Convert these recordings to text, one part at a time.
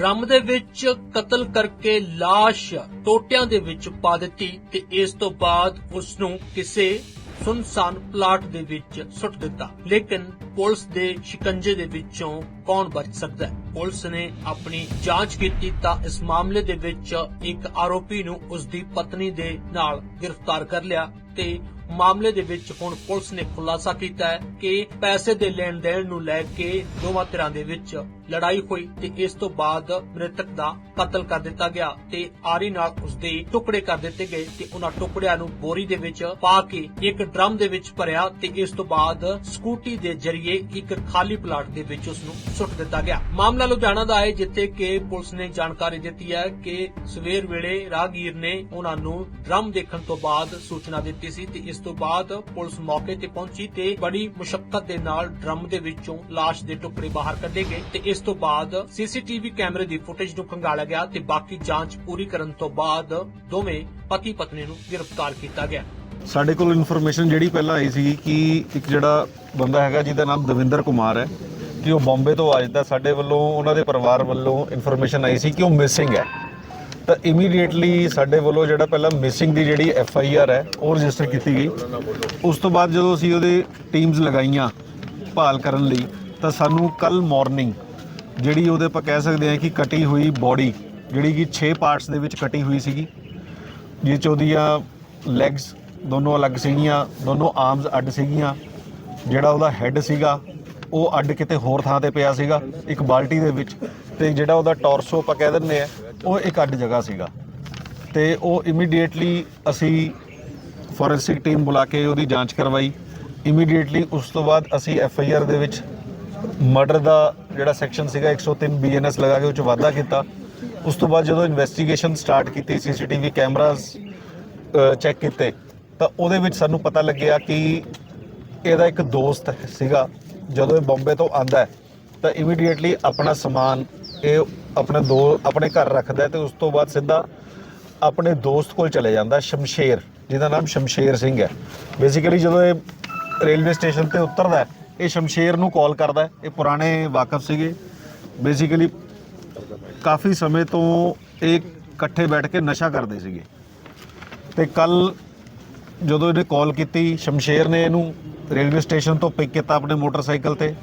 Drum ਦੇ ਵਿੱਚ ਕਤਲ ਕਰਕੇ ਲਾਸ਼ ਟੋਟਿਆਂ ਦੇ ਵਿੱਚ ਪਾ ਦਿੱਤੀ ਤੇ ਇਸ ਤੋਂ ਬਾਅਦ ਉਸ ਨੂੰ ਕਿਸੇ ਸੁਨਸਾਨ ਪਲਾਟ ਦੇ ਵਿੱਚ ਸੁੱਟ ਦਿੱਤਾ। ਲੇਕਿਨ ਪੁਲਿਸ ਦੇ ਸ਼ਿਕੰਜੇ ਦੇ ਵਿੱਚੋਂ ਕੌਣ ਬਚ ਸਕਦਾ ਹੈ? ਪੁਲਿਸ ਨੇ ਆਪਣੀ ਜਾਂਚ ਕੀਤੀ ਤਾਂ ਇਸ ਮਾਮਲੇ ਦੇ ਵਿੱਚ ਇੱਕ ਆਰੋਪੀ ਨੂੰ ਉਸ ਦੀ ਪਤਨੀ ਦੇ ਨਾਲ ਗ੍ਰਿਫਤਾਰ ਕਰ ਲਿਆ ਤੇ ਮਾਮਲੇ ਦੇ ਵਿੱਚ ਹੁਣ ਪੁਲਿਸ ਨੇ ਖੁਲਾਸਾ ਕੀਤਾ ਹੈ ਕਿ ਪੈਸੇ ਦੇ ਲੈਣ ਦੇਣ ਨੂੰ ਲੈ ਕੇ ਦੋਵਾਂ ਧਿਰਾਂ ਦੇ ਵਿੱਚ ਲੜਾਈ ਹੋਈ ਤੇ ਇਸ ਤੋਂ ਬਾਅਦ ਮ੍ਰਿਤਕ ਦਾ ਕਤਲ ਕਰ ਦਿੱਤਾ ਗਿਆ ਤੇ ਆਰੀ ਨਾਲ ਉਸ ਦੇ ਟੁਕੜੇ ਕਰ ਦਿੱਤੇ ਗਏ ਤੇ ਉਹਨਾਂ ਟੁਕੜਿਆਂ ਨੂੰ ਬੋਰੀ ਦੇ ਵਿੱਚ ਪਾ ਕੇ ਇੱਕ ਡਰਮ ਦੇ ਵਿੱਚ ਭਰਿਆ ਤੇ ਇਸ ਤੋਂ ਬਾਅਦ ਸਕੂਟੀ ਦੇ ਜ਼ਰੀਏ ਇੱਕ ਖਾਲੀ ਪਲਾਟ ਦੇ ਵਿੱਚ ਉਸ ਨੂੰ ਸੁੱਟ ਦਿੱਤਾ ਗਿਆ। ਮਾਮਲਾ ਲੁਧਿਆਣਾ ਦਾ ਹੈ, ਜਿੱਥੇ ਕਿ ਪੁਲਿਸ ਨੇ ਜਾਣਕਾਰੀ ਦਿੱਤੀ ਹੈ ਕਿ ਸਵੇਰ ਵੇਲੇ ਰਾਹਗੀਰ ਨੇ ਉਹਨਾਂ ਨੂੰ ਡਰਮ ਦੇਖਣ ਤੋਂ ਬਾਅਦ ਸੂਚਨਾ ਦਿੱਤੀ ਸੀ ਤੇ ਇਸ ਤੋਂ ਬਾਅਦ ਪੁਲਿਸ ਮੌਕੇ ਤੇ ਪਹੁੰਚੀ ਤੇ ਬੜੀ ਮੁਸ਼ਕਲ ਦੇ ਨਾਲ ਡਰਮ ਦੇ ਵਿੱਚੋਂ ਲਾਸ਼ ਦੇ ਟੁਕੜੇ ਬਾਹਰ ਕੱਢੇ ਗਏ ਤੇ ਇਸ ਤੋਂ ਬਾਅਦ ਸੀਸੀਟੀਵੀ ਕੈਮਰੇ ਦੀ ਫੁਟੇਜ ਨੂੰ ਖੰਗਾਲਿਆ ਗਿਆ ਤੇ ਬਾਕੀ ਜਾਂਚ ਪੂਰੀ ਕਰਨ ਤੋਂ ਬਾਅਦ ਦੋਵੇਂ ਪਤੀ ਪਤਨੀ ਨੂੰ ਗ੍ਰਿਫਤਾਰ ਕੀਤਾ ਗਿਆ। ਸਾਡੇ ਕੋਲ ਇਨਫੋਰਮੇਸ਼ਨ ਜਿਹੜੀ ਪਹਿਲਾਂ ਆਈ ਸੀ ਕਿ ਇੱਕ ਜਿਹੜਾ ਬੰਦਾ ਹੈਗਾ ਜਿਹਦਾ ਨਾਮ ਦਵਿੰਦਰ ਕੁਮਾਰ ਹੈ, ਕਿ ਉਹ ਬੰਬੇ ਤੋਂ ਆਜਦਾ ਸਾਡੇ ਵੱਲੋਂ, ਉਹਨਾਂ ਦੇ ਪਰਿਵਾਰ ਵੱਲੋਂ ਇਨਫੋਰਮੇਸ਼ਨ ਆਈ ਸੀ ਕਿ ਉਹ ਮਿਸਿੰਗ ਹੈ। ਤਾਂ ਇਮੀਡੀਏਟਲੀ ਸਾਡੇ ਵੱਲੋਂ ਜਿਹੜਾ ਪਹਿਲਾਂ ਮਿਸਿੰਗ ਦੀ ਜਿਹੜੀ ਐਫ ਆਈ ਆਰ ਹੈ, ਉਹ ਰਜਿਸਟਰ ਕੀਤੀ ਗਈ। ਉਸ ਤੋਂ ਬਾਅਦ ਜਦੋਂ ਅਸੀਂ ਉਹਦੇ ਟੀਮਸ ਲਗਾਈਆਂ ਭਾਲ ਕਰਨ ਲਈ, ਤਾਂ ਸਾਨੂੰ ਕੱਲ ਮਾਰਨਿੰਗ ਜਿਹੜੀ ਉਹਦੇ ਆਪਾਂ ਕਹਿ ਸਕਦੇ ਹਾਂ ਕਿ ਕਟੀ ਹੋਈ ਬਾਡੀ ਜਿਹੜੀ ਕਿ 6 ਪਾਰਟਸ ਦੇ ਵਿੱਚ ਕਟੀ ਹੋਈ ਸੀਗੀ, ਜਿਹ 'ਚ ਉਹਦੀਆਂ ਲੈਗਸ ਦੋਨੋਂ ਅਲੱਗ ਸੀਗੀਆਂ, ਦੋਨੋਂ ਆਰਮਸ ਅੱਡ ਸੀਗੀਆਂ, ਜਿਹੜਾ ਉਹਦਾ ਹੈੱਡ ਸੀਗਾ, ਉਹ ਅੱਡ ਕਿਤੇ ਹੋਰ ਥਾਂ ਤੇ ਪਿਆ ਸੀਗਾ, ਇੱਕ ਬਾਲਟੀ ਦੇ ਵਿੱਚ, ਤੇ ਜਿਹੜਾ ਉਹਦਾ ਟੋਰਸੋ ਆਪਾਂ ਕਹਿ ਦਿੰਦੇ ਆ ਉਹ ਇੱਕ ਅੱਡ ਜਗ੍ਹਾ ਸੀਗਾ। ਤੇ ਉਹ ਇਮੀਡੀਏਟਲੀ ਅਸੀਂ ਫੋਰੈਂਸਿਕ ਟੀਮ ਬੁਲਾ ਕੇ ਉਹਦੀ ਜਾਂਚ ਕਰਵਾਈ। ਇਮੀਡੀਏਟਲੀ ਉਸ ਤੋਂ ਬਾਅਦ ਅਸੀਂ ਐਫ ਆਈ ਆਰ ਦੇ ਵਿੱਚ ਮਰਡਰ ਦਾ ਜਿਹੜਾ ਸੈਕਸ਼ਨ ਸੀਗਾ 103 ਬੀਐਨਐਸ ਲਗਾ ਕੇ ਉਹ 'ਚ ਵਾਧਾ ਕੀਤਾ। ਉਸ ਤੋਂ ਬਾਅਦ ਜਦੋਂ ਇਨਵੈਸਟੀਗੇਸ਼ਨ ਸਟਾਰਟ ਕੀਤੀ ਸੀਸੀਟੀਵੀ ਕੈਮਰਾਜ਼ ਚੈੱਕ ਕੀਤੇ, ਤਾਂ ਉਹਦੇ ਵਿੱਚ ਸਾਨੂੰ ਪਤਾ ਲੱਗਿਆ ਕਿ ਇਹਦਾ ਇੱਕ ਦੋਸਤ ਸੀਗਾ। ਜਦੋਂ ਇਹ ਬੰਬੇ ਤੋਂ ਆਂਦਾ ਤਾਂ ਇਮੀਡੀਏਟਲੀ ਆਪਣਾ ਸਮਾਨ ਇਹ ਆਪਣੇ ਦੋ ਆਪਣੇ ਘਰ ਰੱਖਦਾ ਹੈ ਤੇ ਉਸ ਤੋਂ ਬਾਅਦ ਸਿੱਧਾ ਆਪਣੇ ਦੋਸਤ ਕੋਲ ਚਲੇ ਜਾਂਦਾ, ਸ਼ਮਸ਼ੇਰ, ਜਿਹਦਾ ਨਾਮ ਸ਼ਮਸ਼ੇਰ ਸਿੰਘ ਹੈ। ਬੇਸਿਕਲੀ ਜਦੋਂ ਇਹ ਰੇਲਵੇ ਸਟੇਸ਼ਨ ਤੇ ਉਤਰਦਾ ਇਹ ਸ਼ਮਸ਼ੇਰ ਨੂੰ ਕਾਲ ਕਰਦਾ ਇਹ ਪੁਰਾਣੇ ਵਾਕਫ ਸੀਗੇ। ਬੇਸਿਕਲੀ ਕਾਫੀ ਸਮੇਂ ਤੋਂ ਇਹ ਇਕੱਠੇ ਬੈਠ ਕੇ ਨਸ਼ਾ ਕਰਦੇ ਸੀਗੇ। ਤੇ ਕੱਲ ਜਦੋਂ ਇਹਨੇ ਕਾਲ ਕੀਤੀ, ਸ਼ਮਸ਼ੇਰ ਨੇ ਇਹਨੂੰ ਰੇਲਵੇ ਸਟੇਸ਼ਨ ਤੋਂ ਪਿਕ ਕੀਤਾ ਆਪਣੇ ਮੋਟਰਸਾਈਕਲ ਤੇ।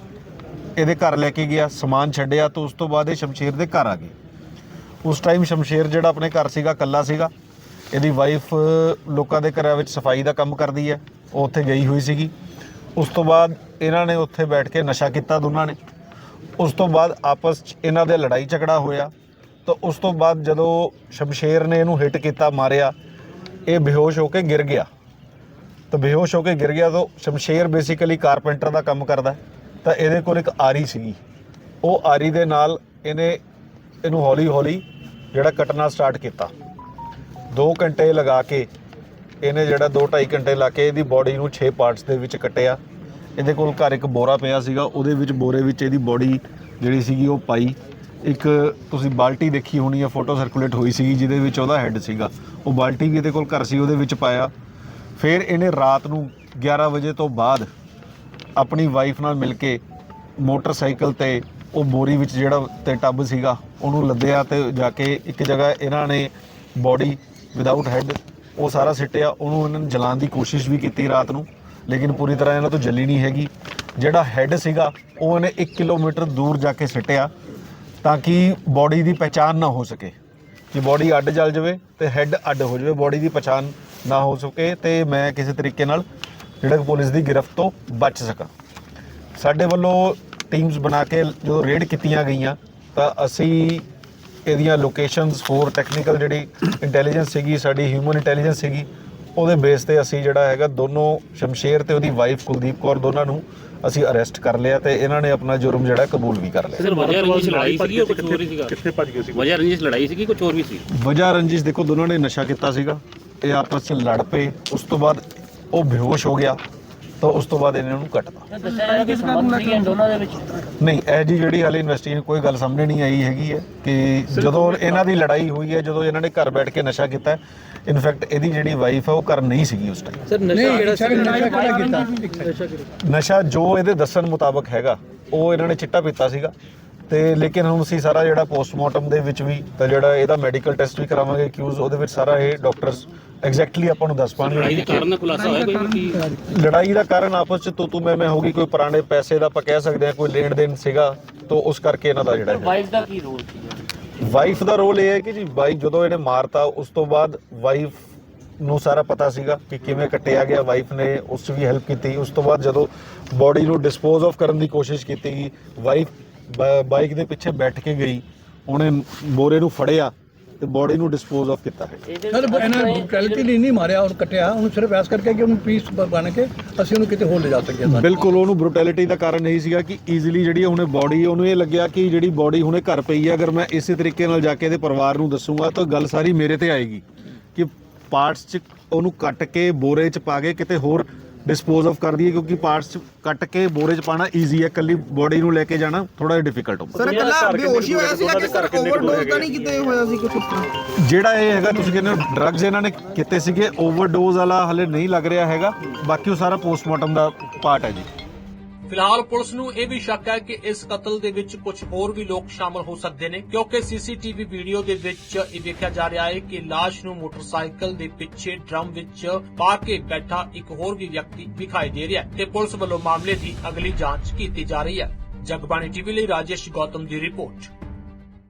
ਇਹਦੇ ਘਰ ਲੈ ਕੇ ਗਿਆ, ਸਮਾਨ ਛੱਡਿਆ ਤਾਂ ਉਸ ਤੋਂ ਬਾਅਦ ਇਹ ਸ਼ਮਸ਼ੇਰ ਦੇ ਘਰ ਆ ਗਏ। ਉਸ ਟਾਈਮ ਸ਼ਮਸ਼ੇਰ ਜਿਹੜਾ ਆਪਣੇ ਘਰ ਸੀਗਾ ਕੱਲਾ ਸੀਗਾ। ਇਹਦੀ ਵਾਈਫ ਲੋਕਾਂ ਦੇ ਘਰਾਂ ਵਿੱਚ ਸਫ਼ਾਈ ਦਾ ਕੰਮ ਕਰਦੀ ਹੈ, ਉਹ ਉੱਥੇ ਗਈ ਹੋਈ ਸੀਗੀ। ਉਸ ਤੋਂ ਬਾਅਦ ਇਹਨਾਂ ਨੇ ਉੱਥੇ ਬੈਠ ਕੇ ਨਸ਼ਾ ਕੀਤਾ ਦੋਨਾਂ ਨੇ। ਉਸ ਤੋਂ ਬਾਅਦ ਆਪਸ 'ਚ ਇਹਨਾਂ ਦੇ ਲੜਾਈ ਝਗੜਾ ਹੋਇਆ। ਤਾਂ ਉਸ ਤੋਂ ਬਾਅਦ ਜਦੋਂ ਸ਼ਮਸ਼ੇਰ ਨੇ ਇਹਨੂੰ ਹਿੱਟ ਕੀਤਾ, ਮਾਰਿਆ, ਇਹ ਬੇਹੋਸ਼ ਹੋ ਕੇ ਗਿਰ ਗਿਆ। ਤਾਂ ਬੇਹੋਸ਼ ਹੋ ਕੇ ਗਿਰ ਗਿਆ ਤਾਂ ਸ਼ਮਸ਼ੇਰ ਬੇਸਿਕਲੀ ਕਾਰਪੈਂਟਰ ਦਾ ਕੰਮ ਕਰਦਾ ਹੈ। ਤਾਂ ਇਹਦੇ ਕੋਲ ਇੱਕ ਆਰੀ ਸੀਗੀ। ਉਹ ਆਰੀ ਦੇ ਨਾਲ ਇਹਨੇ ਇਹਨੂੰ ਹੌਲੀ ਹੌਲੀ ਜਿਹੜਾ ਕੱਟਣਾ ਸਟਾਰਟ ਕੀਤਾ। 2 ਘੰਟੇ ਲਗਾ ਕੇ ਇਹਨੇ ਜਿਹੜਾ 2.5 ਘੰਟੇ ਲਾ ਕੇ ਇਹਦੀ ਬਾਡੀ ਨੂੰ 6 ਪਾਰਟਸ ਦੇ ਵਿੱਚ ਕੱਟਿਆ। ਇਹਦੇ ਕੋਲ ਘਰ ਇੱਕ ਬੋਰਾ ਪਿਆ ਸੀਗਾ, ਉਹਦੇ ਵਿੱਚ ਬੋਰੇ ਵਿੱਚ ਇਹਦੀ ਬਾਡੀ ਜਿਹੜੀ ਸੀਗੀ ਉਹ ਪਾਈ। ਇੱਕ ਤੁਸੀਂ ਬਾਲਟੀ ਦੇਖੀ ਹੋਣੀ ਹੈ ਫੋਟੋ ਸਰਕੂਲੇਟ ਹੋਈ ਸੀਗੀ, ਜਿਹਦੇ ਵਿੱਚ ਉਹਦਾ ਹੈੱਡ ਸੀਗਾ। ਉਹ ਬਾਲਟੀ ਵੀ ਇਹਦੇ ਕੋਲ ਘਰ ਸੀ, ਉਹਦੇ ਵਿੱਚ ਪਾਇਆ। ਫਿਰ ਇਹਨੇ ਰਾਤ ਨੂੰ 11 ਵਜੇ ਤੋਂ ਬਾਅਦ ਆਪਣੀ ਵਾਈਫ ਨਾਲ ਮਿਲ ਕੇ ਮੋਟਰਸਾਈਕਲ ਤੇ ਉਹ ਬੋਰੀ ਵਿੱਚ ਜਿਹੜਾ ਤੇ ਟੱਬ ਸੀਗਾ, ਉਹਨੂੰ ਲੱਦਿਆ ਤੇ ਜਾ ਕੇ ਇੱਕ ਜਗ੍ਹਾ ਇਹਨਾਂ ਨੇ ਬੋਡੀ ਵਿਦਆਊਟ ਹੈੱਡ ਉਹ ਸਾਰਾ ਸਿੱਟਿਆ, ਉਹਨੂੰ ਇਹਨਾਂ ਨੇ ਜਲਾਉਣ ਦੀ ਕੋਸ਼ਿਸ਼ ਵੀ ਕੀਤੀ ਰਾਤ ਨੂੰ, ਲੇਕਿਨ ਪੂਰੀ ਤਰ੍ਹਾਂ ਇਹਨਾਂ ਤੋਂ ਜਲੀ ਨਹੀਂ ਹੈਗੀ। ਜਿਹੜਾ ਹੈੱਡ ਸੀਗਾ, ਉਹ ਇਹਨੇ 1 ਕਿਲੋਮੀਟਰ ਦੂਰ ਜਾ ਕੇ ਸਿੱਟਿਆ ਤਾਂ ਕਿ ਬੋਡੀ ਦੀ ਪਛਾਣ ਨਾ ਹੋ ਸਕੇ। ਕਿ ਬੋਡੀ ਅੱਡ ਜਲ ਜਾਵੇ ਤੇ ਹੈੱਡ ਅੱਡ ਹੋ ਜਾਵੇ ਬੋਡੀ ਦੀ ਪਛਾਣ ਨਾ ਹੋ ਸਕੇ ਤੇ ਮੈਂ ਕਿਸੇ ਤਰੀਕੇ ਨਾਲ ਜਿਹੜਾ ਕਿ ਪੁਲਿਸ ਦੀ ਗ੍ਰਿਫਤ ਤੋਂ ਬਚ ਸਕਾਂ ਸਾਡੇ ਵੱਲੋਂ ਟੀਮਸ ਬਣਾ ਕੇ ਜਦੋਂ ਰੇਡ ਕੀਤੀਆਂ ਗਈਆਂ ਤਾਂ ਅਸੀਂ ਇਹਦੀਆਂ ਲੋਕੇਸ਼ਨਸ ਹੋਰ ਟੈਕਨੀਕਲ ਜਿਹੜੀ ਇੰਟੈਲੀਜੈਂਸ ਸੀਗੀ ਸਾਡੀ ਹਿਊਮਨ ਇੰਟੈਲੀਜੈਂਸ ਸੀਗੀ ਉਹਦੇ ਬੇਸ ਤੇ ਅਸੀਂ ਜਿਹੜਾ ਹੈਗਾ ਦੋਨੋਂ ਸ਼ਮਸ਼ੇਰ ਤੇ ਉਹਦੀ ਵਾਈਫ ਕੁਲਦੀਪ ਕੌਰ ਦੋਨਾਂ ਨੂੰ ਅਸੀਂ ਅਰੈਸਟ ਕਰ ਲਿਆ ਤੇ ਇਹਨਾਂ ਨੇ ਆਪਣਾ ਜੁਰਮ ਜਿਹੜਾ ਕਬੂਲ ਵੀ ਕਰ ਲਿਆ। ਸਰ ਵਜ੍ਹਾ ਰੰਜਿਸ਼ ਲੜਾਈ ਸੀਗੀ ਕੁਝ ਹੋਰ ਹੀ ਸੀਗਾ? ਕਿੱਥੇ ਭੱਜ ਗਏ ਸੀ ਵਜ੍ਹਾ ਰੰਜਿਸ਼ ਲੜਾਈ ਸੀਗੀ ਕੁਝ ਹੋਰ ਵੀ ਸੀ? ਵਜ੍ਹਾ ਰੰਜਿਸ਼ ਦੇਖੋ ਦੋਨਾਂ ਨੇ ਨਸ਼ਾ ਕੀਤਾ ਸੀਗਾ ਇਹ ਆਪਸ ਵਿੱਚ ਲੜ ਪਏ ਉਸ ਤੋਂ ਬਾਅਦ ਉਹ ਬੇਹੋਸ਼ ਹੋ ਗਿਆ ਤਾਂ ਉਸ ਤੋਂ ਬਾਅਦ ਇਹਨਾਂ ਨੂੰ ਕੱਟਤਾ। ਦੱਸਿਆ ਕਿ ਸੰਬੰਧ ਸੀਗੇ ਦੋਨਾਂ ਦੇ ਵਿੱਚ? ਨਹੀਂ ਇਹ ਜੀ ਜਿਹੜੀ ਹਾਲੇ ਇਨਵੈਸਟੀਗੇਸ਼ਨ ਕੋਈ ਗੱਲ ਸਾਹਮਣੇ ਨਹੀਂ ਆਈ ਹੈਗੀ ਹੈ ਕਿ ਜਦੋਂ ਇਹਨਾਂ ਦੀ ਲੜਾਈ ਹੋਈ ਹੈ ਜਦੋਂ ਇਹਨਾਂ ਨੇ ਘਰ ਬੈਠ ਕੇ ਨਸ਼ਾ ਕੀਤਾ ਇਨਫੈਕਟ ਇਹਦੀ ਜਿਹੜੀ ਵਾਈਫ ਹੈ ਉਹ ਘਰ ਨਹੀਂ ਸੀਗੀ ਉਸ ਟਾਈਮ ਸਰ ਨਸ਼ਾ ਜਿਹੜਾ ਸੀ ਨਸ਼ਾ ਕਿਹੜਾ ਕੀਤਾ? ਨਸ਼ਾ ਜੋ ਇਹਦੇ ਦੱਸਣ ਮੁਤਾਬਕ ਹੈਗਾ ਉਹ ਇਹਨਾਂ ਨੇ ਚਿੱਟਾ ਪੀਤਾ ਸੀਗਾ। ਤੇ ਲੇਕਿਨ ਹੁਣ ਅਸੀਂ ਸਾਰਾ ਜਿਹੜਾ ਪੋਸਟਮਾਰਟਮ ਦੇ ਵਿੱਚ ਵੀ ਤਾਂ ਜਿਹੜਾ ਇਹਦਾ ਮੈਡੀਕਲ ਟੈਸਟ ਵੀ ਕਰਾਵਾਂਗੇ ਕਿਉਂਕਿ ਉਹਦੇ ਵਿੱਚ ਸਾਰਾ ਇਹ ਡਾਕਟਰਸ ਐਗਜ਼ੈਕਟਲੀ ਆਪਾਂ ਨੂੰ ਦੱਸ ਲੜਾਈ ਦੇ ਪਾਣਗੇ ਕਾਰਨ ਦਾ ਖੁਲਾਸਾ ਹੋਇਆ ਕੋਈ? ਕੀ ਲੜਾਈ ਦਾ ਕਾਰਨ ਆਪਸ ਚ ਤੂੰ ਤੂੰ ਮੈਂ ਮੈਂ ਹੋਗੀ ਕੋਈ ਪੁਰਾਣੇ ਪੈਸੇ ਦਾ ਆਪਾਂ ਕਹਿ ਸਕਦੇ ਹਾਂ ਕੋਈ ਲੈਣ ਦੇਣ ਸੀਗਾ ਤਾਂ ਉਸ ਕਰਕੇ ਇਹਨਾਂ ਦਾ ਜਿਹੜਾ ਵਾਈਫ ਦਾ ਕੀ ਰੋਲ ਸੀ ਵਾਈਫ ਦਾ ਰੋਲ ਇਹ ਹੈ ਕਿ ਜੀ ਬਾਈ ਜਦੋਂ ਇਹਨੇ ਮਾਰਤਾ ਉਸ ਤੋਂ ਬਾਅਦ ਵਾਈਫ ਨੂੰ ਸਾਰਾ ਪਤਾ ਸੀਗਾ ਕਿ ਕਿਵੇਂ ਕੱਟਿਆ ਗਿਆ। ਵਾਈਫ ਨੇ ਉਸ 'ਚ ਵੀ ਹੈਲਪ ਕੀਤੀ। ਉਸ ਤੋਂ ਬਾਅਦ ਜਦੋਂ ਬੋਡੀ ਨੂੰ ਡਿਸਪੋਜ਼ ਆਫ ਕਰਨ ਦੀ ਕੋਸ਼ਿਸ਼ ਕੀਤੀ ਗਈ ਬਾਈਕ ਦੇ ਪਿੱਛੇ ਬੈਠ ਕੇ ਗਈ ਉਹਨੇ ਬੋਰੇ ਨੂੰ ਫੜਿਆ ਤੇ ਬੋਡੀ ਨੂੰ ਡਿਸਪੋਜ਼ ਆਫ ਕੀਤਾ। ਹੈ ਇਹਦੇ ਸਰ ਇਹਨਾਂ ਨੇ ਬ੍ਰੂਟੈਲਿਟੀ ਲਈ ਨਹੀਂ ਮਾਰਿਆ ਉਹਨੂੰ ਕੱਟਿਆ ਉਹਨੂੰ ਸਿਰਫ ਐਸ ਕਰਕੇ ਕਿ ਉਹਨੂੰ ਪੀਸ ਬਣ ਕੇ ਅਸੀਂ ਉਹਨੂੰ ਕਿਤੇ ਹੋਰ ਲੈ ਜਾ ਸਕੀਏ ਸਰ। ਬਿਲਕੁਲ ਉਹਨੂੰ ਬ੍ਰੂਟੈਲਿਟੀ ਦਾ ਕਾਰਨ ਇਹ ਸੀਗਾ ਕਿ ਈਜ਼ੀਲੀ ਜਿਹੜੀ ਉਹਨੇ ਬੋਡੀ ਉਹਨੂੰ ਇਹ ਲੱਗਿਆ ਕਿ ਜਿਹੜੀ ਬੋਡੀ ਹੁਣੇ ਘਰ ਪਈ ਹੈ ਅਗਰ ਮੈਂ ਇਸੇ ਤਰੀਕੇ ਨਾਲ ਜਾ ਕੇ ਇਹਦੇ ਪਰਿਵਾਰ ਨੂੰ ਦੱਸੂਗਾ ਤਾਂ ਗੱਲ ਸਾਰੀ ਮੇਰੇ ਤੇ ਆਏਗੀ ਕਿ ਪਾਰਟਸ 'ਚ ਉਹਨੂੰ ਕੱਟ ਕੇ ਬੋਰੇ 'ਚ ਪਾ ਕੇ ਕਿਤੇ ਹੋਰ ਡਿਸਪੋਜ਼ ਆਫ ਕਰ ਦਈਏ ਕਿਉਂਕਿ ਪਾਰਟਸ 'ਚ ਕੱਟ ਕੇ ਬੋਰੇ 'ਚ ਪਾਣਾ ਈਜ਼ੀ ਹੈ ਕੱਲੀ ਬੋਡੀ ਨੂੰ ਲੈ ਕੇ ਜਾਣਾ ਥੋੜਾ ਜਿਹਾ ਡਿਫਿਕਲਟ ਹੁੰਦਾ ਸਰ ਇਕੱਲਾ ਬੇਹੋਸ਼ੀ ਹੋਇਆ ਸੀ ਕਿ ਸਰ ਓਵਰਡੋਜ਼ ਤਾਂ ਨਹੀਂ ਕਿਤੇ ਹੋਇਆ ਸੀ ਕੁਝ ਜਿਹੜਾ ਇਹ ਹੈਗਾ ਤੁਸੀਂ ਕਹਿੰਦੇ ਹੋ ਡਰੱਗਸ ਇਹਨਾਂ ਨੇ ਕੀਤੇ ਸੀਗੇ ਓਵਰਡੋਜ਼ ਵਾਲਾ ਹਲੇ ਨਹੀਂ ਲੱਗ ਰਿਹਾ ਹੈਗਾ ਬਾਕੀ ਉਹ ਸਾਰਾ ਪੋਸਟਮਾਰਟਮ ਦਾ ਪਾਰਟ ਹੈ ਜੀ। ਫਿਲਹਾਲ ਪੁਲਿਸ ਨੂੰ ਇਹ ਵੀ ਸ਼ੱਕ ਹੈ ਕਿ ਇਸ ਕਤਲ ਦੇ ਵਿੱਚ ਕੁਝ ਹੋਰ ਵੀ ਲੋਕ ਸ਼ਾਮਲ ਹੋ ਸਕਦੇ ਨੇ, ਕਿਉਂਕਿ ਸੀਸੀਟੀਵੀ ਵੀਡੀਓ ਦੇ ਵਿੱਚ ਇਹ ਵੇਖਿਆ ਜਾ ਰਿਹਾ ਹੈ ਕਿ ਲਾਸ਼ ਨੂੰ ਮੋਟਰਸਾਈਕਲ ਦੇ ਪਿੱਛੇ ਡਰਮ ਵਿੱਚ ਪਾ ਕੇ ਬੈਠਾ ਇੱਕ ਹੋਰ ਵੀ ਵਿਅਕਤੀ ਵਿਖਾਈ ਦੇ ਰਿਹਾ ਹੈ ਤੇ ਪੁਲਿਸ ਵੱਲੋਂ ਮਾਮਲੇ ਦੀ ਅਗਲੀ ਜਾਂਚ ਕੀਤੀ ਜਾ ਰਹੀ ਹੈ। ਜਗਬਾਣੀ ਟੀਵੀ ਲਈ ਰਾਜੇਸ਼ ਗੌਤਮ ਦੀ ਰਿਪੋਰਟ।